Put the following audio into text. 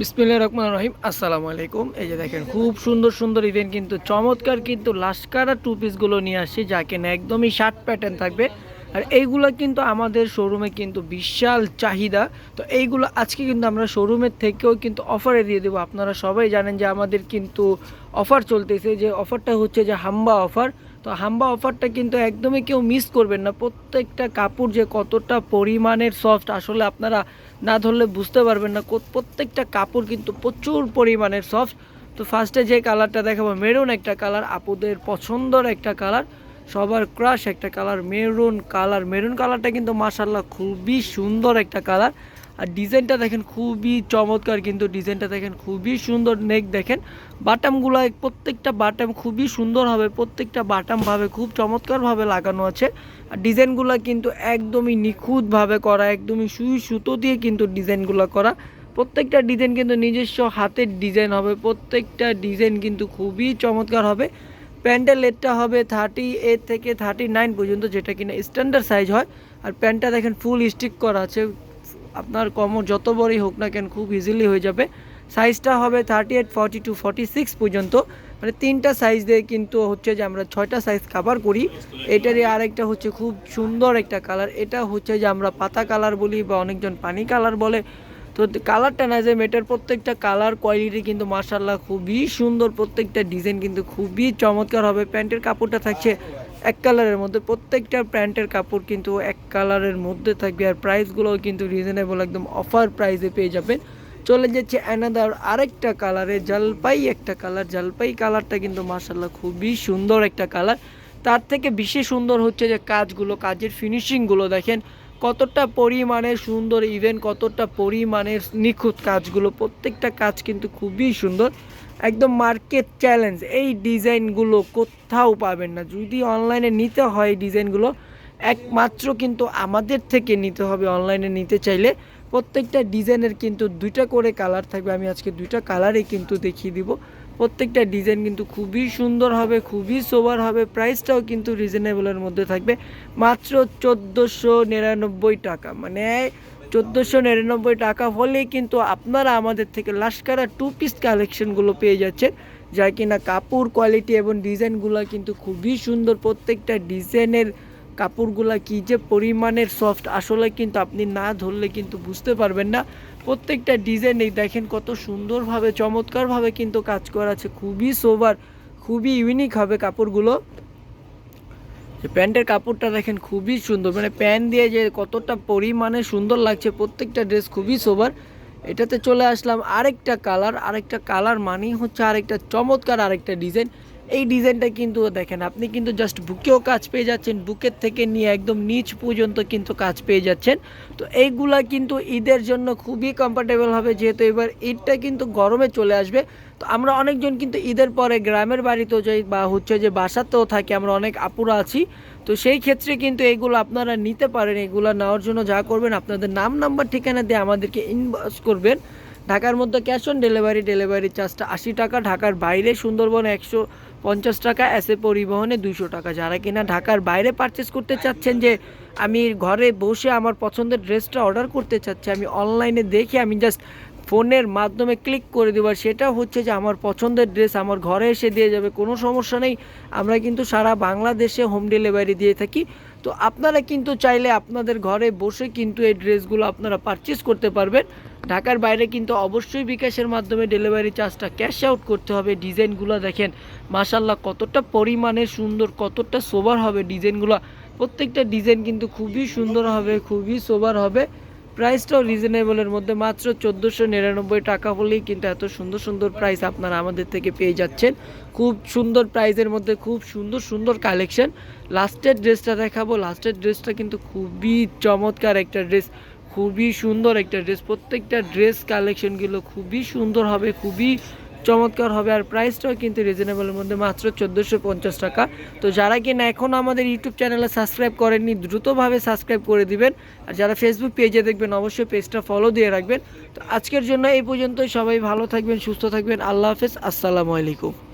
বিসমিল্লাহির রহমান রহিম, আসসালামু আলাইকুম। এই যে দেখেন, খুব সুন্দর সুন্দর ইভেন্ট কিন্তু, চমৎকার কিন্তু লাস্কারা টু পিসগুলো নিয়ে আসছি, যা কিনা একদমই শার্ট প্যাটার্ন থাকবে। আর এইগুলো কিন্তু আমাদের শোরুমে কিন্তু বিশাল চাহিদা। তো এইগুলো আজকে কিন্তু আমরা শোরুমের থেকেও কিন্তু অফারে দিয়ে দেবো। আপনারা সবাই জানেন যে আমাদের কিন্তু অফার চলতেছে, যে অফারটা হচ্ছে যে হাম্বা অফার তো হাম্বা অফারটা কিন্তু একদমই কেউ মিস করবেন না। প্রত্যেকটা কাপড় যে কতটা পরিমাণের সফট আসলে আপনারা না ধরলে বুঝতে পারবেন না। প্রত্যেকটা কাপড় কিন্তু প্রচুর পরিমাণের সফট তো ফার্স্টে যে কালারটা দেখাবো মেরুন একটা কালার আপুদের পছন্দর একটা কালার সবার ক্রাশ একটা কালার মেরুন কালার মেরুন কালারটা কিন্তু মাসাল্লাহ খুবই সুন্দর একটা কালার আর ডিজাইনটা দেখেন খুবই চমৎকার, কিন্তু ডিজাইনটা দেখেন খুবই সুন্দর নেক দেখেন। বাটামগুলো প্রত্যেকটা বাটাম খুবই সুন্দর হবে, প্রত্যেকটা বাটামভাবে খুব চমৎকারভাবে লাগানো আছে। আর ডিজাইনগুলো কিন্তু একদমই নিখুঁতভাবে করা, একদমই সুই সুতো দিয়ে কিন্তু ডিজাইনগুলো করা। প্রত্যেকটা ডিজাইন কিন্তু নিজস্ব হাতের ডিজাইন হবে, প্রত্যেকটা ডিজাইন কিন্তু খুবই চমৎকার হবে। প্যান্টের লেটটা হবে থার্টি এইট থেকে থার্টি নাইন পর্যন্ত, যেটা কিনা স্ট্যান্ডার্ড সাইজ হয়। আর প্যান্টটা দেখেন ফুল স্টিক করা আছে আপনার কমর যত বড়ই হোক না কেন খুব ইজিলি হয়ে যাবে। সাইজটা হবে thirty eight forty two forty six পর্যন্ত। মানে তিনটা সাইজ দিয়ে কিন্তু হচ্ছে যে আমরা ছয়টা সাইজ কাভার করি। এটারই আরেকটা হচ্ছে খুব সুন্দর একটা কালার এটা হচ্ছে যে আমরা পাতা কালার বলি বা অনেকজন পানি কালার বলে। তো কালারটা না যে মেটার প্রত্যেকটা কালার কোয়ালিটি কিন্তু মার্শাল্লাহ খুবই সুন্দর। প্রত্যেকটা ডিজাইন কিন্তু খুবই চমৎকার হবে। প্যান্টের কাপড়টা থাকছে এক কালারের মধ্যে। প্রত্যেকটা প্যান্টের কাপড় কিন্তু এক কালারের মধ্যে থাকবে আর প্রাইসগুলোও কিন্তু রিজনেবল একদম অফার প্রাইসে পেয়ে যাবেন। চলে যাচ্ছে অ্যানাদার আরেকটা কালারে, জলপাই একটা কালার। জলপাই কালারটা কিন্তু মার্শাল্লাহ খুবই সুন্দর একটা কালার। তার থেকে বেশি সুন্দর হচ্ছে যে কাজগুলো, কাজের ফিনিশিংগুলো দেখেন। কতটা পরিমাণে সুন্দর ইভেন কতটা পরিমাণের নিখুঁত কাজগুলো। প্রত্যেকটা কাজ কিন্তু খুবই সুন্দর। একদম মার্কেট চ্যালেঞ্জ এই ডিজাইনগুলো কোথাও পাবেন না। যদি অনলাইনে নিতে হয় এই ডিজাইনগুলো একমাত্র কিন্তু আমাদের থেকে নিতে হবে অনলাইনে নিতে চাইলে। প্রত্যেকটা ডিজাইনের কিন্তু দুইটা করে কালার থাকবে। আমি আজকে দুইটা কালারই কিন্তু দেখিয়ে দিব। প্রত্যেকটা ডিজাইন কিন্তু খুবই সুন্দর হবে, খুবই সোবার হবে। প্রাইসটাও কিন্তু রিজনেবলের মধ্যে থাকবে। মাত্র চোদ্দোশো নিরানব্বই টাকা। মানে চোদ্দোশো নিরানব্বই টাকা হলেই কিন্তু আপনারা আমাদের থেকে লাস্কারা টু পিস কালেকশনগুলো পেয়ে যাচ্ছেন, যা কিনা কাপড় কোয়ালিটি এবং ডিজাইনগুলো কিন্তু খুবই সুন্দর। প্রত্যেকটা ডিজাইনের কাপড়গুলা কি যে পরিমাণের সফট আসলে কিন্তু আপনি না ধরলে কিন্তু বুঝতে পারবেন না। প্রত্যেকটা ডিজাইন এই দেখেন কত সুন্দরভাবে, চমৎকারভাবে কিন্তু কাজ করা আছে, খুবই সোবার খুবই ইউনিক হবে কাপড়গুলো। যে প্যান্টের কাপড়টা দেখেন খুবই সুন্দর। মানে প্যান্ট দিয়ে যে কতটা পরিমাণে সুন্দর লাগছে, প্রত্যেকটা ড্রেস খুবই সোবার এটাতে চলে আসলাম আরেকটা কালার আরেকটা কালার মানেই হচ্ছে আরেকটা চমৎকার আরেকটা ডিজাইন এই ডিজাইনটা কিন্তু দেখেন, আপনি কিন্তু জাস্ট বুকেও কাজ পেয়ে যাচ্ছেন বুকের থেকে নিয়ে একদম নিচ পর্যন্ত কিন্তু কাজ পেয়ে যাচ্ছেন। তো এইগুলা কিন্তু ঈদের জন্য খুবই কমফোর্টেবল হবে, যেহেতু এবার ঈদটা কিন্তু গরমে চলে আসবে। তো আমরা অনেকজন কিন্তু ঈদের পরে গ্রামের বাড়িতেও যাই বা হচ্ছে যে বাসাতেও থাকি, আমরা অনেক আপুরা আছি। তো সেই ক্ষেত্রে কিন্তু এইগুলো আপনারা নিতে পারেন, এগুলো নেওয়ার জন্য যা করবেন, আপনাদের নাম নাম্বার ঠিকানা দিয়ে আমাদেরকে ইনবক্স করবেন। ঢাকার মধ্যে ক্যাশ অন ডেলিভারি ডেলিভারি চার্জটা আশি টাকা, ঢাকার বাইরে সুন্দরবন একশো পঞ্চাশ টাকা এসে পরিবহনে দুশো টাকা। যারা কিনা ঢাকার বাইরে পারচেস করতে চাচ্ছেন যে আমি ঘরে বসে আমার পছন্দের ড্রেসটা অর্ডার করতে চাচ্ছি, আমি অনলাইনে দেখে আমি জাস্ট ফোনের মাধ্যমে ক্লিক করে দেবো। সেটা হচ্ছে যে আমার পছন্দের ড্রেস আমার ঘরে এসে দিয়ে যাবে, কোনো সমস্যা নেই। আমরা কিন্তু সারা বাংলাদেশে হোম ডেলিভারি দিয়ে থাকি। তো আপনারা কিন্তু চাইলে আপনাদের ঘরে বসে কিন্তু এই ড্রেসগুলো আপনারা পারচেস করতে পারবেন। ঢাকার বাইরে কিন্তু অবশ্যই বিকাশের মাধ্যমে ডেলিভারি চার্জটা ক্যাশ আউট করতে হবে। ডিজাইনগুলো দেখেন মাসাল্লাহ কতটা পরিমাণে সুন্দর, কতটা সোবার হবে ডিজাইনগুলো। প্রত্যেকটা ডিজাইন কিন্তু খুবই সুন্দর হবে, খুবই সোবার হবে। প্রাইসটাও রিজনেবলের মধ্যে, মাত্র চোদ্দোশো নিরানব্বই টাকা হলেই কিন্তু এত সুন্দর সুন্দর প্রাইস আপনারা আমাদের থেকে পেয়ে যাচ্ছেন। খুব সুন্দর প্রাইসের মধ্যে, খুব সুন্দর সুন্দর কালেকশন লাস্টের ড্রেসটা দেখাবো। লাস্টের ড্রেসটা কিন্তু খুবই চমৎকার একটা ড্রেস খুবই সুন্দর একটা ড্রেস প্রত্যেকটা ড্রেস কালেকশনগুলো খুবই সুন্দর হবে, খুবই চমৎকার হবে। আর প্রাইসটাও কিন্তু রিজনেবলের মধ্যে, মাত্র চোদ্দোশো পঞ্চাশ টাকা। তো যারা কিনা এখন আমাদের ইউটিউব চ্যানেলে সাবস্ক্রাইব করেননি, দ্রুতভাবে সাবস্ক্রাইব করে দিবেন। আর যারা ফেসবুক পেজে দেখবেন, অবশ্যই পেজটা ফলো দিয়ে রাখবেন। তো আজকের জন্য এই পর্যন্তই। সবাই ভালো থাকবেন, সুস্থ থাকবেন। আল্লাহ হাফেজ। আসসালামু আলাইকুম।